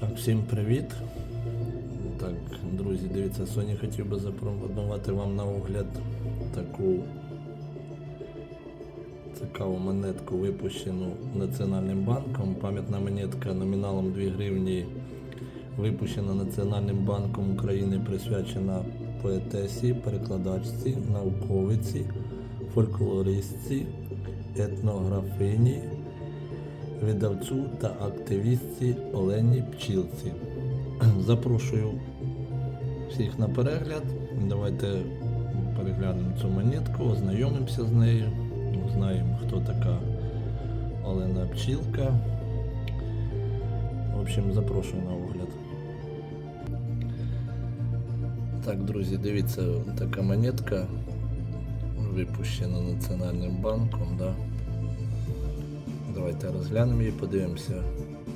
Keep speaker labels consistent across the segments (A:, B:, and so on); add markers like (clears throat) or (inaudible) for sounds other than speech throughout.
A: Так, всім привіт. Так, друзі, дивіться, сьогодні хотів би запропонувати вам на огляд таку цікаву монетку, випущену Національним банком. Пам'ятна монетка номіналом 2 гривні, випущена Національним банком України, присвячена поетесі, перекладачці, науковиці, фольклористці, етнографині видавцю та активістці Олені Пчілці. (clears throat) Запрошую всіх на перегляд. Давайте переглянемо цю монетку, ознайомимося з нею, знаємо, хто така Олена Пчілка. В общем, запрошую на огляд. Так, друзі, дивіться, така монетка випущена Національним банком. Да? Давайте розглянемо її, подивимося.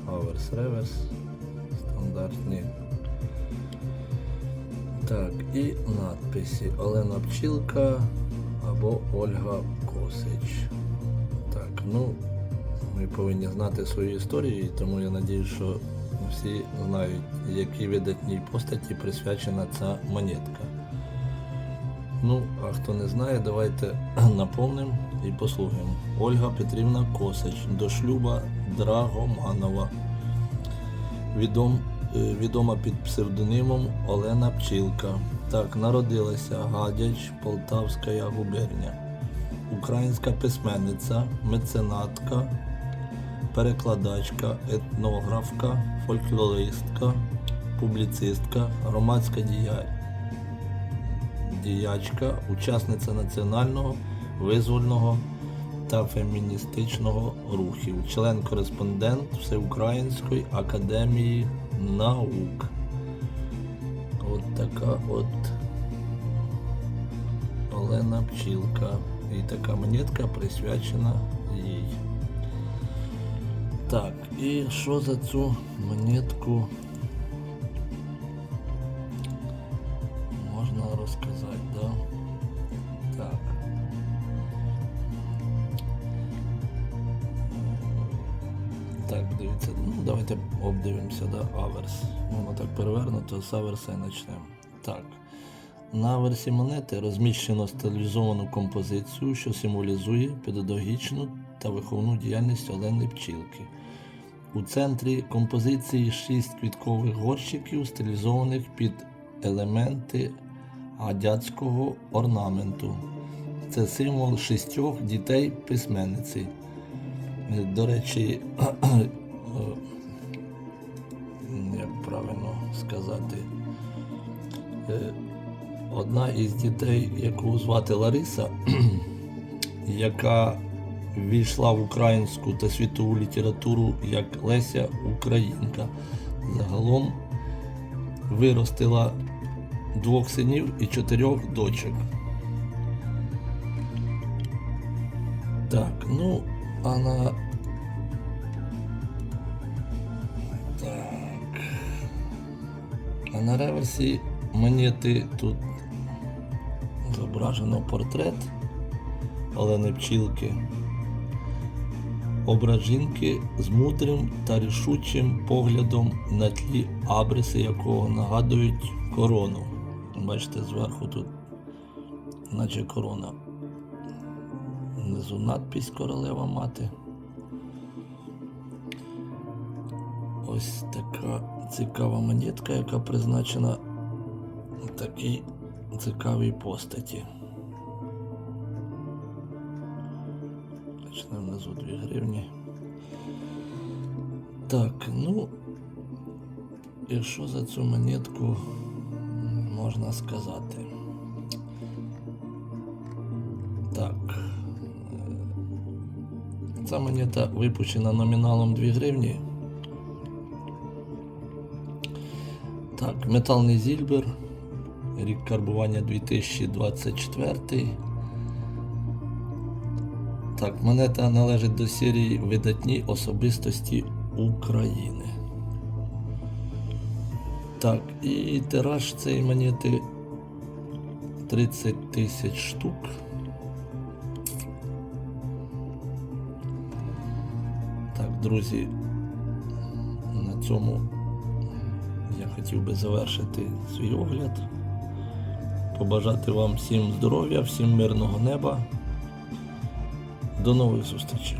A: Аверс реверс. Стандартні. Так, і надписи Олена Пчілка або Ольга Косич. Так, ну, ми повинні знати свою історію, тому я надію, що всі знають, якій видатній постаті присвячена ця монетка. Ну, а хто не знає, давайте (clears throat) наповнимо і послухаємо. Ольга Петрівна Косич до шлюба Драгоманова. Відом, е, відома під псевдонімом Олена Пчілка. Так, народилася Гадяч, Полтавська губерня. Українська письменниця, меценатка, перекладачка, етнографка, фольклористка, публіцистка, громадська діячка, учасниця національного, визвольного та феміністичного рухів, член-кореспондент Всеукраїнської академії наук. От така от Олена Пчілка. І така монетка присвячена їй. Так, і що за цю монетку можна розказати, да? Так. Так, дивіться, ну давайте обдивимося, да, аверс. Воно так перевернуто, з аверса і почнемо. Так. На аверсі монети розміщено стилізовану композицію, що символізує педагогічну та виховну діяльність Олени Пчілки. У центрі композиції шість квіткових горщиків, стилізованих під елементи гадяцького орнаменту. Це символ шістьох дітей письменниці. До речі, (clears throat) як правильно сказати, е, одна із дітей, яку звати Лариса, (clears throat) яка війшла в українську та світову літературу як Леся Українка. Загалом виростила двох синів і чотирьох дочок. Так, ну, а на. Так. А на реверсі монети тут зображено портрет Олени Пчілки. Образ жінки з мудрим та рішучим поглядом на тлі абриси якого нагадують корону. Бачите, зверху тут, наче корона. Внизу надпись королева мати. Ось така цікава монетка, яка призначена такій цікавій постаті. Бачите, внизу 2 гривні. Так, ну, і що за цю монетку можна сказати? Так. Ця монета випущена номіналом 2 гривні. Так, металний зільбер. Рік карбування 2024. Так, монета належить до серії видатні особистості України. Так, і тираж цієї монети 30 тисяч штук. Друзі, на цьому я хотів би завершити свій огляд. Побажати вам всім здоров'я, всім мирного неба. До нових зустрічей.